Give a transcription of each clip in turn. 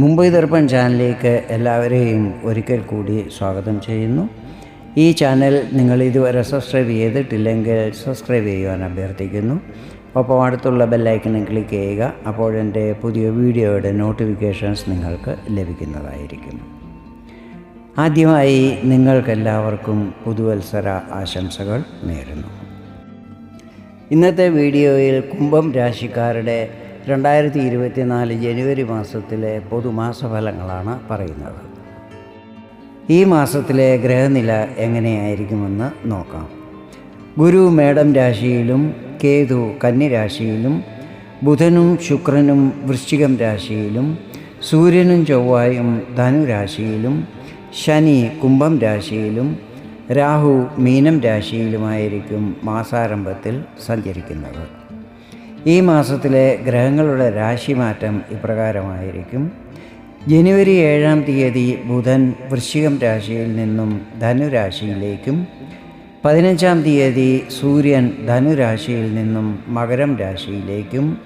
മുംബൈ ദർപ്പൺ ചാനലിലേക്ക് എല്ലാവരെയും ഒരിക്കൽ കൂടി സ്വാഗതം ചെയ്യുന്നു. ഈ ചാനൽ നിങ്ങൾ ഇതുവരെ സബ്സ്ക്രൈബ് ചെയ്തിട്ടില്ലെങ്കിൽ സബ്സ്ക്രൈബ് ചെയ്യുവാൻ അഭ്യർത്ഥിക്കുന്നു. ഒപ്പം അടുത്തുള്ള ബെല്ലൈക്കണിൽ ക്ലിക്ക് ചെയ്യുക അപ്പോൾ എന്റെ പുതിയ വീഡിയോയുടെ നോട്ടിഫിക്കേഷൻസ് നിങ്ങൾക്ക് ലഭിക്കുന്നതായിരിക്കും. ആദ്യമായി നിങ്ങൾക്കെല്ലാവർക്കും പുതുവത്സര ആശംസകൾ നേരുന്നു. ഇന്നത്തെ വീഡിയോയിൽ കുംഭം രാശിക്കാരുടെ രണ്ടായിരത്തി ഇരുപത്തിനാല് ജനുവരി മാസത്തിലെ പൊതുമാസഫലങ്ങളാണ് പറയുന്നത്. ഈ മാസത്തിലെ ഗ്രഹനില എങ്ങനെയായിരിക്കുമെന്ന് നോക്കാം. ഗുരു മേടം രാശിയിലും കേതു കന്നിരാശിയിലും ബുധനും ശുക്രനും വൃശ്ചികം രാശിയിലും സൂര്യനും ചൊവ്വായും ധനുരാശിയിലും ശനി കുംഭം രാശിയിലും രാഹു മീനം രാശിയിലുമായിരിക്കും മാസാരംഭത്തിൽ സഞ്ചരിക്കുന്നത്. ഈ മാസത്തിലെ ഗ്രഹങ്ങളുടെ രാശിമാറ്റം ഇപ്രകാരമായിരിക്കും. ജനുവരി ഏഴാം തീയതി ബുധൻ വൃശ്ചികം രാശിയിൽ നിന്നും ധനുരാശിയിലേക്കും പതിനഞ്ചാം തീയതി സൂര്യൻ ധനുരാശിയിൽ നിന്നും മകരം രാശിയിലേക്കും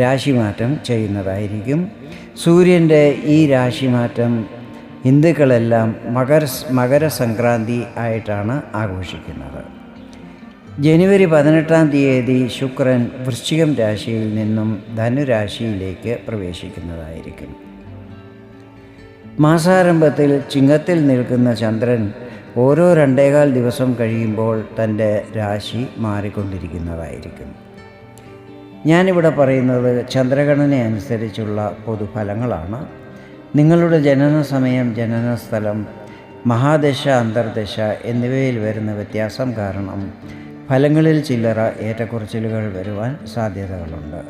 രാശിമാറ്റം ചെയ്യുന്നതായിരിക്കും. സൂര്യന്റെ ഈ രാശിമാറ്റം ഹിന്ദുക്കളെല്ലാം മകര മകരസംക്രാന്തി ആയിട്ടാണ് ആഘോഷിക്കുന്നത്. ജനുവരി പതിനെട്ടാം തീയതി ശുക്രൻ വൃശ്ചികം രാശിയിൽ നിന്നും ധനുരാശിയിലേക്ക് പ്രവേശിക്കുന്നതായിരിക്കും. മാസാരംഭത്തിൽ ചിങ്ങത്തിൽ നിൽക്കുന്ന ചന്ദ്രൻ ഓരോ രണ്ടേകാൽ ദിവസം കഴിയുമ്പോൾ തന്റെ രാശി മാറിക്കൊണ്ടിരിക്കുന്നതായിരിക്കും. ഞാനിവിടെ പറയുന്നത് ചന്ദ്രഗണന അനുസരിച്ചുള്ള പൊതുഫലങ്ങളാണ്. നിങ്ങളുടെ ജനന സമയം ജനന സ്ഥലം മഹാദശ അന്തർദശ എന്നിവയിൽ വരുന്ന വ്യത്യാസം കാരണം ഫലങ്ങളിൽ ചില്ലറ ഏറ്റക്കുറച്ചിലുകൾ വരുവാൻ സാധ്യതകളുണ്ട്.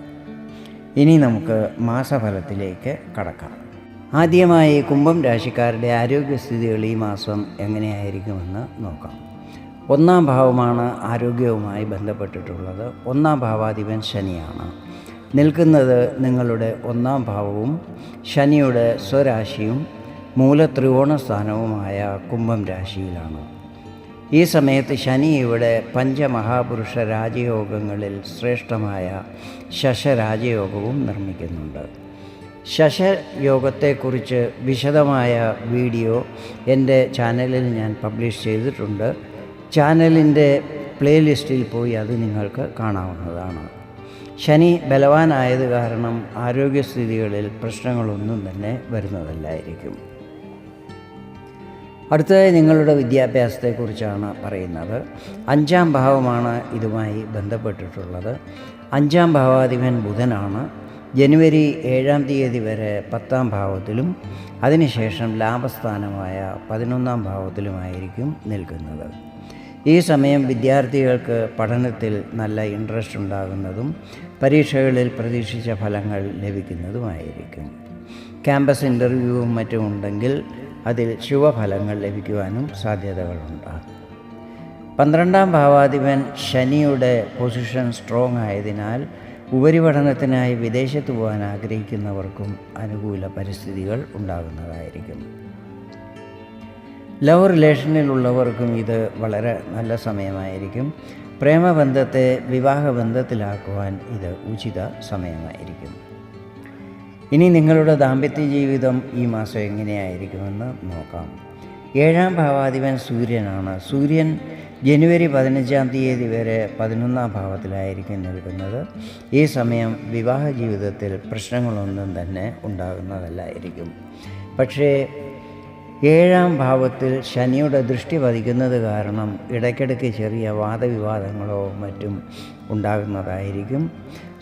ഇനി നമുക്ക് മാസഫലത്തിലേക്ക് കടക്കാം. ആദ്യമായി കുംഭം രാശിക്കാരുടെ ആരോഗ്യസ്ഥിതികൾ ഈ മാസം എങ്ങനെയായിരിക്കുമെന്ന് നോക്കാം. ഒന്നാം ഭാവമാണ് ആരോഗ്യവുമായി ബന്ധപ്പെട്ടിട്ടുള്ളത്. ഒന്നാം ഭാവാധിപൻ ശനിയാണ്. നിൽക്കുന്നത് നിങ്ങളുടെ ഒന്നാം ഭാവവും ശനിയുടെ സ്വരാശിയും മൂലത്രികോണ സ്ഥാനവുമായ കുംഭം രാശിയിലാണ്. ഈ സമയത്ത് ശനി ഇവിടെ പഞ്ചമഹാപുരുഷ രാജയോഗങ്ങളിൽ ശ്രേഷ്ഠമായ ശശരാജയോഗവും നിർമ്മിക്കുന്നുണ്ട്. ശശയോഗത്തെക്കുറിച്ച് വിശദമായ വീഡിയോ എന്റെ ചാനലിൽ ഞാൻ പബ്ലിഷ് ചെയ്തിട്ടുണ്ട്. ചാനലിന്റെ പ്ലേലിസ്റ്റിൽ പോയി അത് നിങ്ങൾക്ക് കാണാവുന്നതാണ്. ശനി ബലവാനായത് കാരണം ആരോഗ്യസ്ഥിതികളിൽ പ്രശ്നങ്ങളൊന്നും തന്നെ വരുന്നതല്ലായിരിക്കും. അടുത്തതായി നിങ്ങളുടെ വിദ്യാഭ്യാസത്തെക്കുറിച്ചാണ് പറയുന്നത്. അഞ്ചാം ഭാവമാണ് ഇതുമായി ബന്ധപ്പെട്ടിട്ടുള്ളത്. അഞ്ചാം ഭാവാധിപൻ ബുധനാണ്. ജനുവരി ഏഴാം തീയതി വരെ പത്താം ഭാവത്തിലും അതിനുശേഷം ലാഭസ്ഥാനമായ പതിനൊന്നാം ഭാവത്തിലുമായിരിക്കും നിൽക്കുന്നത്. ഈ സമയം വിദ്യാർത്ഥികൾക്ക് പഠനത്തിൽ നല്ല ഇൻട്രസ്റ്റ് ഉണ്ടാകുന്നതും പരീക്ഷകളിൽ പ്രതീക്ഷിച്ച ഫലങ്ങൾ ലഭിക്കുന്നതുമായിരിക്കും. ക്യാമ്പസ് ഇന്റർവ്യൂവും മറ്റും ഉണ്ടെങ്കിൽ അതിൽ ശുഭഫലങ്ങൾ ലഭിക്കുവാനും സാധ്യതകളുണ്ട്. പന്ത്രണ്ടാം ഭാവാധിപൻ ശനിയുടെ പൊസിഷൻ സ്ട്രോങ് ആയതിനാൽ ഉപരിപഠനത്തിനായി വിദേശത്ത് പോകാൻ ആഗ്രഹിക്കുന്നവർക്കും അനുകൂല പരിസ്ഥിതികൾ ഉണ്ടാകുന്നതായിരിക്കും. ലവ് റിലേഷനിലുള്ളവർക്കും ഇത് വളരെ നല്ല സമയമായിരിക്കും. പ്രേമബന്ധത്തെ വിവാഹബന്ധത്തിലാക്കുവാൻ ഇത് ഉചിത സമയമായിരിക്കും. ഇനി നിങ്ങളുടെ ദാമ്പത്യ ജീവിതം ഈ മാസം എങ്ങനെയായിരിക്കുമെന്ന് നോക്കാം. ഏഴാം ഭാവാധിപൻ സൂര്യനാണ്. സൂര്യൻ ജനുവരി പതിനഞ്ചാം തീയതി വരെ പതിനൊന്നാം ഭാവത്തിലായിരിക്കും നിൽക്കുന്നത്. ഈ സമയം വിവാഹ ജീവിതത്തിൽ പ്രശ്നങ്ങളൊന്നും തന്നെ ഉണ്ടാകുന്നതല്ലായിരിക്കും. പക്ഷേ ഏഴാം ഭാവത്തിൽ ശനിയുടെ ദൃഷ്ടി പതിക്കുന്നത് കാരണം ഇടയ്ക്കിടയ്ക്ക് ചെറിയ വാദവിവാദങ്ങളോ മറ്റും ഉണ്ടാകുന്നതായിരിക്കും.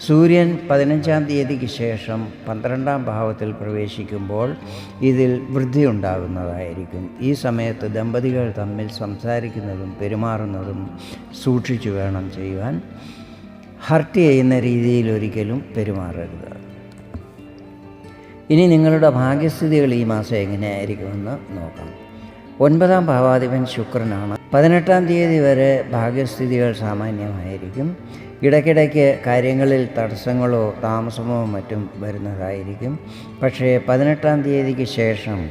സൂര്യൻ പതിനഞ്ചാം തീയതിക്ക് ശേഷം പന്ത്രണ്ടാം ഭാവത്തിൽ പ്രവേശിക്കുമ്പോൾ ഇതിൽ വൃദ്ധി ഉണ്ടാകുന്നതായിരിക്കും. ഈ സമയത്ത് ദമ്പതികൾ തമ്മിൽ സംസാരിക്കുന്നതും പെരുമാറുന്നതും സൂക്ഷിച്ചു വേണം ചെയ്യുവാൻ. ഹർട്ട് ചെയ്യുന്ന രീതിയിൽ ഒരിക്കലും പെരുമാറരുത്. ഇനി നിങ്ങളുടെ ഭാഗ്യസ്ഥിതികൾ ഈ മാസം എങ്ങനെയായിരിക്കുമെന്ന് നോക്കാം. ഒൻപതാം ഭാവാധിപൻ ശുക്രനാണ്. പതിനെട്ടാം തീയതി വരെ ഭാഗ്യസ്ഥിതികൾ സാമാന്യമായിരിക്കും. ഇടയ്ക്കിടയ്ക്ക് കാര്യങ്ങളിൽ തടസ്സങ്ങളോ താമസമോ മറ്റും വരുന്നതായിരിക്കും. പക്ഷേ പതിനെട്ടാം തീയതിക്ക് ശേഷം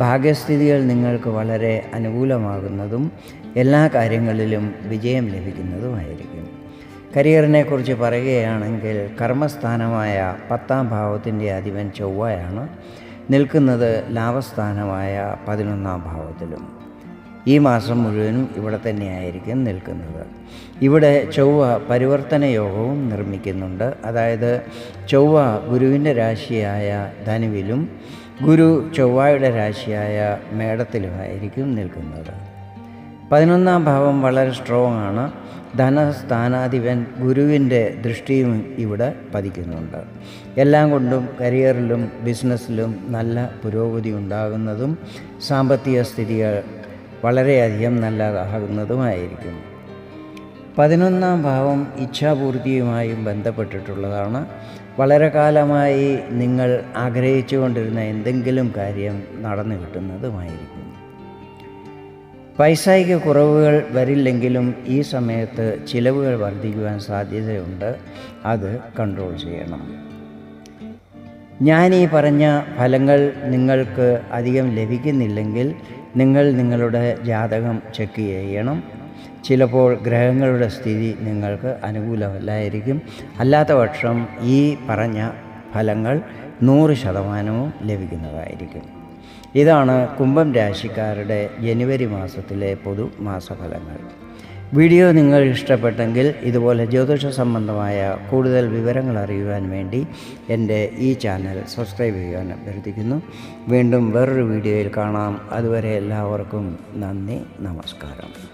ഭാഗ്യസ്ഥിതികൾ നിങ്ങൾക്ക് വളരെ അനുകൂലമാകുന്നതും എല്ലാ കാര്യങ്ങളിലും വിജയം ലഭിക്കുന്നതുമായിരിക്കും. കരിയറിനെക്കുറിച്ച് പറയുകയാണെങ്കിൽ കർമ്മസ്ഥാനമായ പത്താം ഭാവത്തിന്റെ അധിപൻ ചൊവ്വയാണ്. നിൽക്കുന്നത് ലാഭസ്ഥാനമായ പതിനൊന്നാം ഭാവത്തിലും. ഈ മാസം മുഴുവനും ഇവിടെ തന്നെയായിരിക്കും നിൽക്കുന്നത്. ഇവിടെ ചൊവ്വ പരിവർത്തന യോഗവും നിർമ്മിക്കുന്നുണ്ട്. അതായത് ചൊവ്വ ഗുരുവിന്റെ രാശിയായ ധനുവിലും ഗുരു ചൊവ്വയുടെ രാശിയായ മേടത്തിലുമായിരിക്കും നിൽക്കുന്നത്. പതിനൊന്നാം ഭാവം വളരെ സ്ട്രോങ് ആണ്. ധനസ്ഥാനാധിപൻ ഗുരുവിന്റെ ദൃഷ്ടിയും ഇവിടെ പതിക്കുന്നുണ്ട്. എല്ലാം കൊണ്ടും കരിയറിലും ബിസിനസ്സിലും നല്ല പുരോഗതി ഉണ്ടാകുന്നതും സാമ്പത്തിക സ്ഥിതികൾ വളരെയധികം നല്ലതാകുന്നതുമായിരിക്കും. പതിനൊന്നാം ഭാവം ഇച്ഛാപൂർത്തിയുമായും ബന്ധപ്പെട്ടിട്ടുള്ളതാണ്. വളരെ കാലമായി നിങ്ങൾ ആഗ്രഹിച്ചുകൊണ്ടിരുന്ന എന്തെങ്കിലും കാര്യം നടന്നു കിട്ടുന്നതുമായിരിക്കും. പൈസയ്ക്ക് കുറവുകൾ വരില്ലെങ്കിലും ഈ സമയത്ത് ചിലവുകൾ വർദ്ധിക്കുവാൻ സാധ്യതയുണ്ട്. അത് കൺട്രോൾ ചെയ്യണം. ഞാൻ ഈ പറഞ്ഞ ഫലങ്ങൾ നിങ്ങൾക്ക് അധികം ലഭിക്കുന്നില്ലെങ്കിൽ നിങ്ങൾ നിങ്ങളുടെ ജാതകം ചെക്ക് ചെയ്യണം. ചിലപ്പോൾ ഗ്രഹങ്ങളുടെ സ്ഥിതി നിങ്ങൾക്ക് അനുകൂലമല്ലായിരിക്കും അല്ലാത്ത പക്ഷം ഈ പറഞ്ഞ ഫലങ്ങൾ നൂറ് ശതമാനവും ലഭിക്കുന്നതായിരിക്കും. ഇതാണ് കുംഭം രാശിക്കാരുടെ ജനുവരി മാസത്തിലെ പൊതു മാസഫലങ്ങൾ. വീഡിയോ നിങ്ങൾ ഇഷ്ടപ്പെട്ടെങ്കിൽ ഇതുപോലെ ജ്യോതിഷ സംബന്ധമായ കൂടുതൽ വിവരങ്ങൾ അറിയുവാൻ വേണ്ടി എന്റെ ഈ ചാനൽ സബ്സ്ക്രൈബ് ചെയ്യാൻ അഭ്യർത്ഥിക്കുന്നു. വീണ്ടും വേറൊരു വീഡിയോയിൽ കാണാം. അതുവരെ എല്ലാവർക്കും നന്ദി നമസ്കാരം.